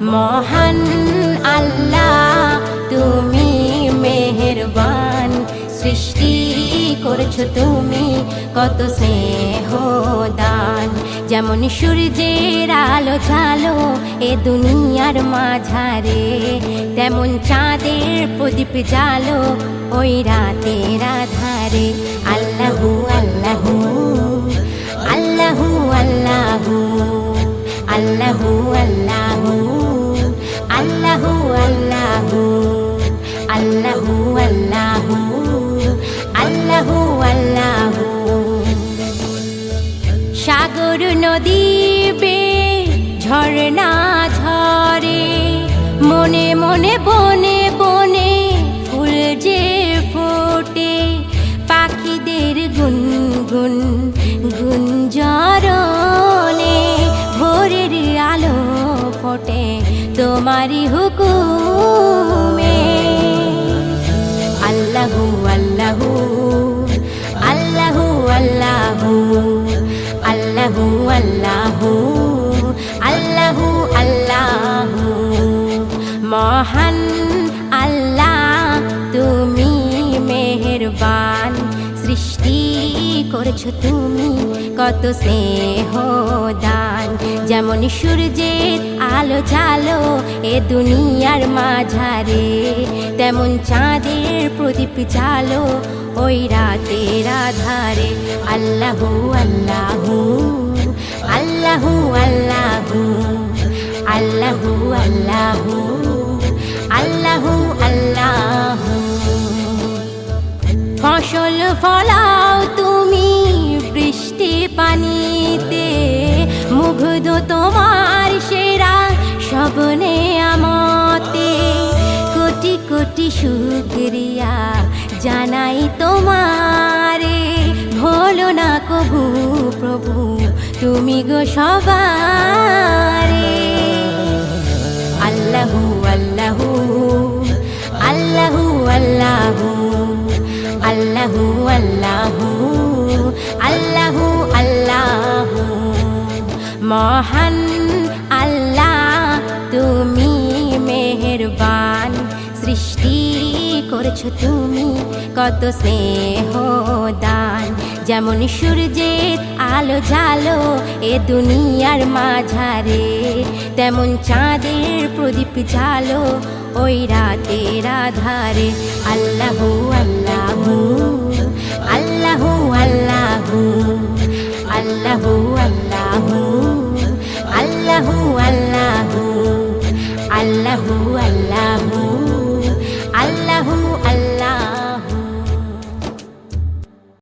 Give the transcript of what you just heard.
মহান আল্লাহ, তুমি মেহেরবান। সৃষ্টি করেছ তুমি কত স্নেহ দান যেমন সূর্যের আলো ঝালো এ দুনিয়ার মাঝারে, তেমন চাঁদের প্রদীপ জালো ওই রাতের আধারে। আল্লাহু সাগর নদী বে, ঝর্ণা ঝরে মনে মনে, বনে বনে ফুল যে ফোটে, পাখিদের গুনগুন গুঞ্জরনে ভোরের আলো ফোটে তোমারই হুকুমে। আল্লাহু আল্লাহু আল্লাহু আল্লাহু। আল্লাহু আল্লাহু আল্লাহু আল্লাহু। মহান আল্লাহ, তুমি মেহেরবান। সৃষ্টি করেছ তুমি কত স্নেহ দান যেমন সূর্যের আলো জালো এ দুনিয়ার মাঝারে, তেমন চাঁদের প্রদীপ জালো ওই রাতের আধারে। আল্লাহু আল্লাহু। ফলাও তুমি বৃষ্টি পানিতে, মুগ্ধ তোমার সেরা সবনে আমতে। কোটি কোটি শুক্রিয়া জানাই তোমারে, ভোলো না কভু প্রভু, তুমি গো সবারে। আল্লাহু আল্লাহু আল্লাহু আল্লাহু। মহান আল্লাহ, তুমি মেহেরবান। সৃষ্টি করেছ তুমি কত স্নেহ দান যেমন সূর্যের আলো জালো এ দুনিয়ার মাঝারে, তেমন চাঁদের প্রদীপ জালো ওই রাতের আধারে। আল্লাহু আল্লাহু